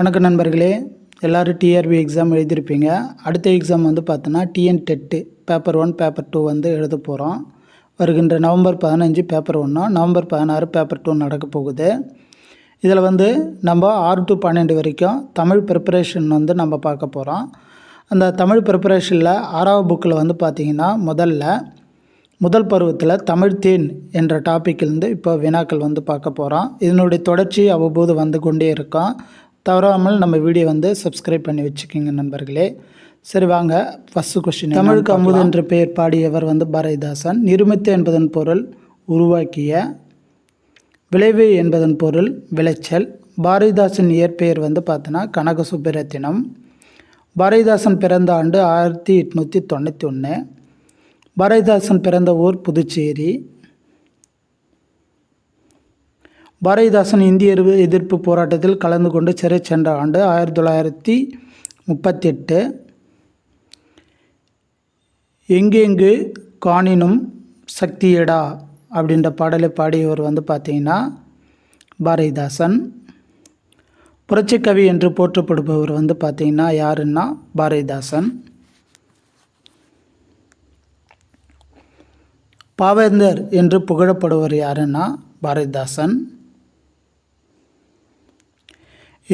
வணக்கம் நண்பர்களே. எல்லோரும் டிஆர்பி எக்ஸாம் எழுதியிருப்பீங்க. அடுத்த எக்ஸாம் வந்து பார்த்தோன்னா TN TET paper one paper two வந்து எழுத போகிறோம் வருகின்ற நவம்பர் பதினஞ்சு பேப்பர் ஒன்றும் நவம்பர் பதினாறு பேப்பர் டூ நடக்க போகுது. இதில் வந்து நம்ம ஆறு டு பன்னெண்டு வரைக்கும் தமிழ் ப்ரிப்பரேஷன் வந்து நம்ம பார்க்க போகிறோம் அந்த தமிழ் ப்ரிப்பரேஷனில் ஆறாவது புக்கில் வந்து பார்த்திங்கன்னா முதல்ல முதல் பருவத்தில் தமிழ் தேன் என்ற டாப்பிக்கிலேருந்து இப்போ வினாக்கள் வந்து பார்க்க போகிறோம் இதனுடைய தொடர்ச்சி அவ்வப்போது வந்து கொண்டே இருக்கும். தவறாமல் நம்ம வீடியோ வந்து சப்ஸ்கிரைப் பண்ணி வச்சுக்கோங்க நண்பர்களே. சரி வாங்க. ஃபஸ்ட்டு கொஸ்டின் தமிழுக்கு அமுது என்ற பெயர் பாடியவர் வந்து பாரதிதாசன். நிருமித்து என்பதன் பொருள் உருவாக்கிய விளைவு என்பதன் பொருள் விளைச்சல். பாரதிதாசன் இயற்பெயர் வந்து பார்த்தோன்னா கனக சுப்பிரத்தினம் பாரதிதாசன் பிறந்த ஆண்டு ஆயிரத்தி எட்நூற்றி தொண்ணூற்றி ஒன்று பாரதிதாசன் பிறந்த ஊர் புதுச்சேரி. பாரதிதாசன் இந்திய எதிர்ப்பு போராட்டத்தில் கலந்து கொண்டு சிறை சென்ற ஆண்டு ஆயிரத்தி தொள்ளாயிரத்தி முப்பத்தெட்டு. எங்கெங்கு காணினும் சக்தியடா அப்படின்ற பாடலை பாடியவர் வந்து பார்த்திங்கன்னா பாரதிதாசன். புரட்சிக்கவி என்று போற்றப்படுபவர் வந்து பார்த்திங்கன்னா யாருன்னா பாரதிதாசன். பாவேந்தர் என்று புகழப்படுவர் யாருன்னா பாரதிதாசன்.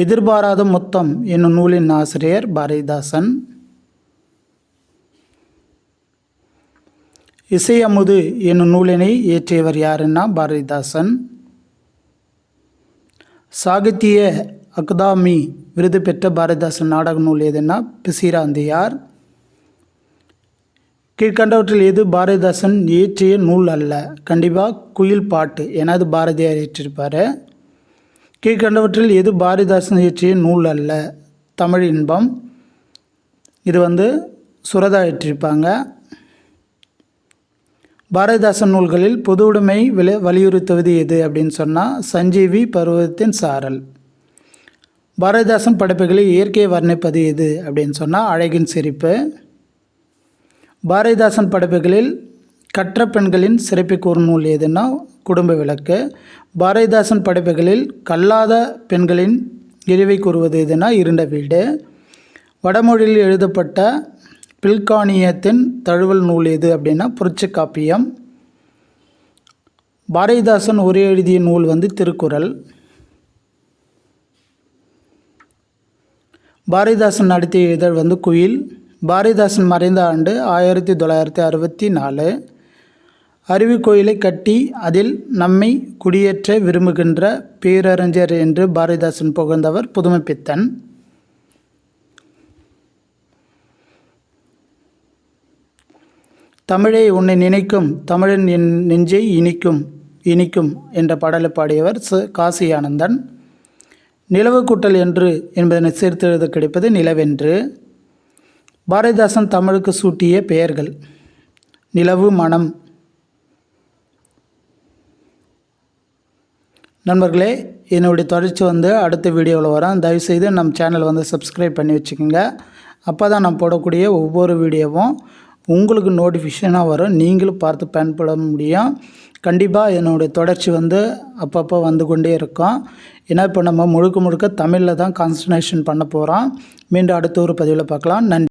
எதிர்பாராத மொத்தம் என்னும் நூலின் ஆசிரியர் பாரதிதாசன். இசையமுது என்னும் நூலினை இயற்றியவர் யாருன்னா பாரதிதாசன். சாகித்ய அகதாமி விருது பெற்ற பாரதிதாசன் நாடக நூல் எதுன்னா பிசிராந்தியார். கீழ்கண்டவற்றில் எது பாரதிதாசன் இயற்றிய நூல் அல்ல கண்டிப்பாக குயில் பாட்டு எனது பாரதியார் இயற்றிருப்பார். கீழ்கண்டவற்றில் எது பாரதிதாசன் இயற்றிய நூல் அல்ல தமிழ் இன்பம். இது வந்து சுரதா இயற்றிருப்பாங்க. பாரதிதாசன் நூல்களில் பொது உடைமை விலை வலியுறுத்துவது எது அப்படின்னு சொன்னால் சஞ்சீவி பருவத்தின் சாரல். பாரதிதாசன் படைப்புகளை இயற்கையை வர்ணிப்பது எது அப்படின்னு சொன்னால் அழகின் சிரிப்பு. பாரதிதாசன் படைப்புகளில் கற்ற பெண்களின் சிறப்பை கூறும் நூல் எதுன்னா குடும்ப விளக்கு. பாரதிதாசன் படைப்புகளில் கல்லாத பெண்களின் இழிவை கூறுவது எதுனா இருண்ட வீடு. வடமொழியில் எழுதப்பட்ட பில்கானியத்தின் தழுவல் நூல் எது அப்படின்னா புரட்சி காப்பியம் பாரதிதாசன் ஒரே எழுதிய நூல் வந்து திருக்குறள். பாரதிதாசன் நடத்திய இதழ் வந்து குயில். பாரதிதாசன் மறைந்த ஆண்டு ஆயிரத்தி தொள்ளாயிரத்தி அறுபத்தி நாலு. அருவி கோயிலை கட்டி அதில் நம்மை குடியேற்ற விரும்புகின்ற பேரறிஞர் என்று பாரதிதாசன் புகழ்ந்தவர் புதுமைப்பித்தன். தமிழை உன்னை நினைக்கும் தமிழன் என் நெஞ்சை இனிக்கும் இனிக்கும் என்ற பாடலை பாடியவர் ச. காசி ஆனந்தன் நிலவு கூட்டல் என்று என்பதனை சேர்த்தெழுத கிடைப்பது நிலவென்று. பாரதிதாசன் தமிழுக்கு சூட்டிய பெயர்கள். நிலவு மனம் நண்பர்களே என்னுடைய தொடர்ச்சி வந்து அடுத்த வீடியோவில் வரும். தயவுசெய்து நம்ம சேனலை வந்து சப்ஸ்கிரைப் பண்ணி வச்சுக்கோங்க. அப்போ தான் நான் போடக்கூடிய ஒவ்வொரு வீடியோவும் உங்களுக்கு நோட்டிஃபிகேஷனாக வரும். நீங்களும் பார்த்து பயன்பட முடியும். கண்டிப்பாக என்னுடைய தொடர்ச்சி வந்து அப்பப்போ வந்து கொண்டே இருக்கும். ஏன்னா இப்போ நம்ம முழுக்க முழுக்க தமிழில் தான் கான்சன்ட்ரேஷன் பண்ண போகிறோம் மீண்டும் அடுத்த ஒரு பதிவில் பார்க்கலாம். நன்றி.